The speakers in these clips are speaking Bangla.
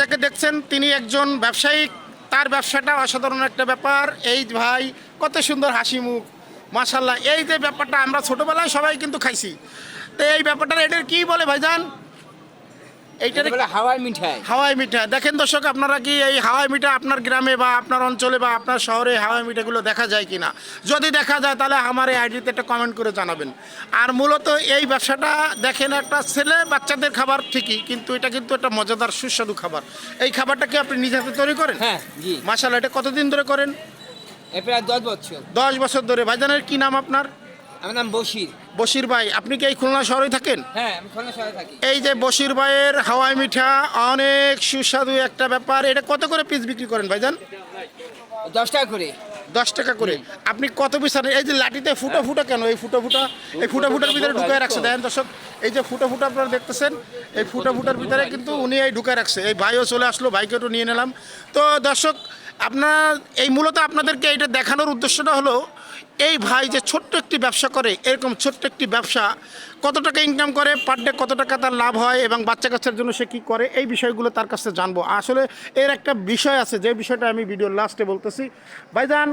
যাকে দেখছেন, তিনি একজন ব্যবসায়িক, তার ব্যবসাটা অসাধারণ একটা ব্যাপার। এই ভাই, কত সুন্দর হাসি মুখ মাসাল্লাহ এই যে ব্যাপারটা আমরা ছোটোবেলায় সবাই কিন্তু খাইছি। তো এই ব্যাপারটা এটার কি বলে ভাইজান? এইটার বলে হাওয়াই মিঠাই। হাওয়াই মিঠা দেখেন দর্শক আপনারা কি এই হাওয়াই মিঠা আপনার গ্রামে বা আপনার অঞ্চলে বা আপনার শহরে হাওয়াই মিঠাগুলো দেখা যায় কিনা? যদি দেখা যায় তাহলে আমার এই আইডিতে একটা কমেন্ট করে জানাবেন। আর মূলত এই ব্যবসাটা দেখেন একটা ছেলে বাচ্চাদের খাবার ঠিকই কিন্তু এটা কিন্তু একটা মজাদার সুস্বাদু খাবার। এই খাবারটা কি আপনি নিজে হাতে তৈরি করেন? হ্যাঁ জি। মাসাল্লাহ এটা কতদিন ধরে করেন? প্রায় দশ বছর। দশ বছর ধরে। ভাইজানের কি নাম আপনার? আমার নাম বশির। বশির ভাই আপনি কি এই খুলনা শহরে থাকেন? হ্যাঁ আমি খুলনা শহরে থাকি। এই যে বশির ভাইয়ের হাওয়াই মিঠা অনেক সুস্বাদু একটা ব্যাপার। এটা কত করে পিস বিক্রি করেন ভাইজান? দশ টাকা করে। দশ টাকা করে। আপনি কত পিস আনেন? এই যে লাঠিতে ফুটো ফুটো কেন? এই ফুটো ফুটা এই ফুটো ফুটার ভিতরে ঢুকায় রাখছে। দেখেন দর্শক এই যে ফুটো ফুটো আপনারা দেখতেছেন এই ফুটো ফুটার ভিতরে কিন্তু উনি এই ঢুকায় রাখছে। এই ভাইও চলে আসলো ভাইকে একটু নিয়ে নিলাম। তো দর্শক আপনার এই মূলত আপনাদেরকে এইটা দেখানোর উদ্দেশ্যটা হলো এই ভাই যে ছোট্ট একটি ব্যবসা করে এরকম ছোট্ট একটি ব্যবসা কত টাকা ইনকাম করে পার ডে কত টাকা তার লাভ হয় এবং বাচ্চা কাচ্চার জন্য সে কী করে এই বিষয়গুলো তার কাছে জানব। আসলে এর একটা বিষয় আছে যে বিষয়টা আমি ভিডিওর লাস্টে বলতেছি। ভাইজান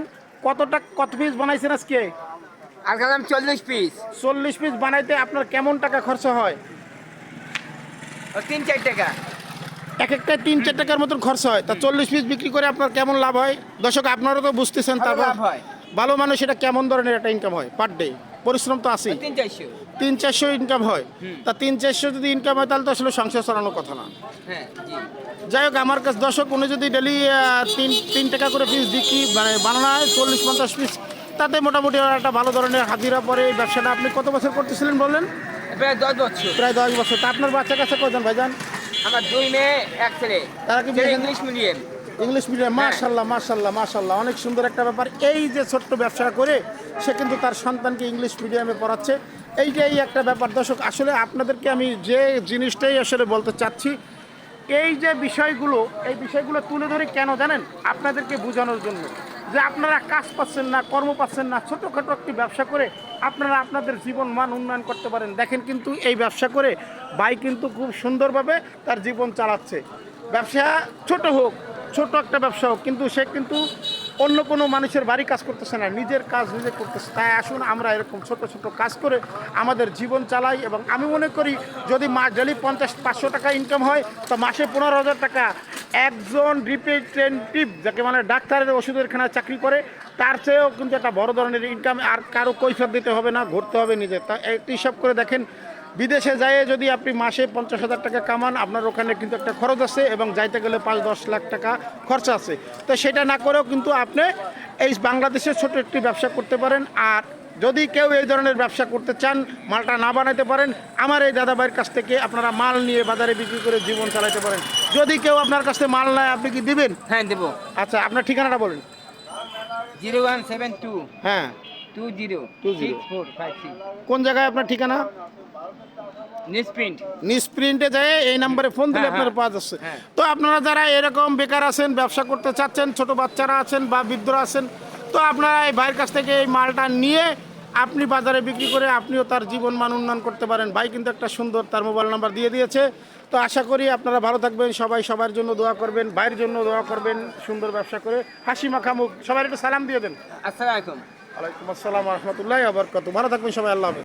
কত টাকা কত পিস বানাইছেন আজকে? আর গেলাম চল্লিশ পিস চল্লিশ পিস বানাইতে আপনার কেমন টাকা খরচ হয়? তিন চার টাকা। এক একটা তিন চার টাকার মতন খরচ হয়। তা চল্লিশ পিস বিক্রি করে আপনার কেমন লাভ হয়? দর্শক আপনারও তো বুঝতেছেন তারপর লাভ হয়। ভালো মানুষ এটা কেমন ধরনের একটা ইনকাম হয়? পার ডে পরিশ্রম তো আছেই। তিন চারশো। তিন চারশো ইনকাম হয়। তা তিন চারশো যদি ইনকাম হয় তাহলে তো আসলে সংসার চালানোর কথা না। হ্যাঁ যাই হোক আমার কাছে দর্শক উনি যদি ডেলি তিন তিন টাকা করে পিস বিক্রি মানে বানানো হয় চল্লিশ পঞ্চাশ পিস তাতে মোটামুটি একটা ভালো ধরনের হাজিরা পরে এই ব্যবসাটা। আপনি কত বছর করতেছিলেন বললেন প্রায় দশ বছর। প্রায় দশ বছর। তা আপনার বাচ্চা কাছে কজন ভাইজান? আমার দুই মেয়ে এক ছেলে। তারা কি ইংলিশ মিডিয়াম ইংলিশ মিডিয়াম মাশাল্লাহ মাশাল্লাহ মাশাল্লাহ অনেক সুন্দর একটা ব্যাপার। এই যে ছোট্ট ব্যবসা করে সে কিন্তু তার সন্তানকে ইংলিশ মিডিয়ামে পড়াচ্ছে। এইটাই একটা ব্যাপার। দর্শক আসলে আপনাদেরকে আমি যে জিনিসটাই আসলে বলতে চাচ্ছি এই যে বিষয়গুলো এই বিষয়গুলো তুলে ধরে কেন জানেন? আপনাদেরকে বোঝানোর জন্য। যে আপনারা কাজ পাচ্ছেন না কর্ম পাচ্ছেন না ছোটোখাটো একটি ব্যবসা করে আপনারা আপনাদের জীবন মান উন্নয়ন করতে পারেন। দেখেন কিন্তু এই ব্যবসা করে ভাই কিন্তু খুব সুন্দরভাবে তার জীবন চালাচ্ছে। ব্যবসা ছোট হোক ছোট একটা ব্যবসা হোক, কিন্তু সে কিন্তু অন্য কোনো মানুষের বাড়ি কাজ করতেছে না, নিজের কাজ নিজে করতেছে। তাই আসুন আমরা এরকম ছোট ছোট কাজ করে আমাদের জীবন চালাই এবং আমি মনে করি যদি মা ডেলি পঞ্চাশ, পাঁচশো টাকা ইনকাম হয়, তো মাসে পনেরো হাজার টাকা। একজন রিপ্রেজেন্টেটিভ যাকে মানে ডাক্তারের ওষুধের খানায় চাকরি করে, তার চেয়েও কিন্তু একটা বড় ধরনের ইনকাম আর কারও কৈফত দিতে হবে না, ঘুরতে হবে নিজে। তা একটি সব করে দেখেন বিদেশে যায় যদি আপনি মাসে পঞ্চাশ হাজার টাকা কামান আপনার ওখানে কিন্তু একটা খরচ আছে এবং যাইতে গেলে পাঁচ দশ লাখ টাকা খরচা আছে। তো সেটা না করেও কিন্তু আপনি এই বাংলাদেশের ছোট একটি ব্যবসা করতে পারেন। আর যদি কেউ এই ধরনের ব্যবসা করতে চান মালটা না বানাইতে পারেন আমার এই দাদাভাইয়ের কাছ থেকে আপনারা মাল নিয়ে বাজারে বিক্রি করে জীবন চালাতে পারেন। যদি কেউ আপনার কাছ থেকে মাল নেয় আপনি কি দিবেন? হ্যাঁ দেবো। আচ্ছা আপনার ঠিকানাটা বলেন। জিরো ওয়ান সেভেন টু হ্যাঁ। Two zero two zero. Four five six. কোন জায়গায় আপনার ঠিকানা? নিউজ প্রিন্ট নিজ প্রিন্টে যায় এই নাম্বারে ফোন দিলে হ্যাঁ, আপনার হ্যাঁ। পাওয়া যাচ্ছে। হ্যাঁ। তো আপনারা যারা এরকম বেকার আছেন ব্যবসা করতে চাচ্ছেন ছোট বাচ্চারা আছেন বা বৃদ্ধরা আছেন তো আপনারা এই ভাইয়ের কাছ থেকে এই মালটা নিয়ে আপনি বাজারে বিক্রি করে আপনিও তার জীবন মান উন্নয়ন করতে পারেন। ভাই কিন্তু একটা সুন্দর তার মোবাইল নাম্বার দিয়ে দিয়েছে। তো আশা করি আপনারা ভালো থাকবেন সবাই সবার জন্য দোয়া করবেন ভাইয়ের জন্য দোয়া করবেন সুন্দর ব্যবসা করে। হাসি মাখা মুখ সবাই একটু সালাম দিয়ে দেন। আসসালামু আলাইকুম। আসসালাম রহমতুল্লাহ আবার কত ভালো থাকবেন সবাই আল্লাহ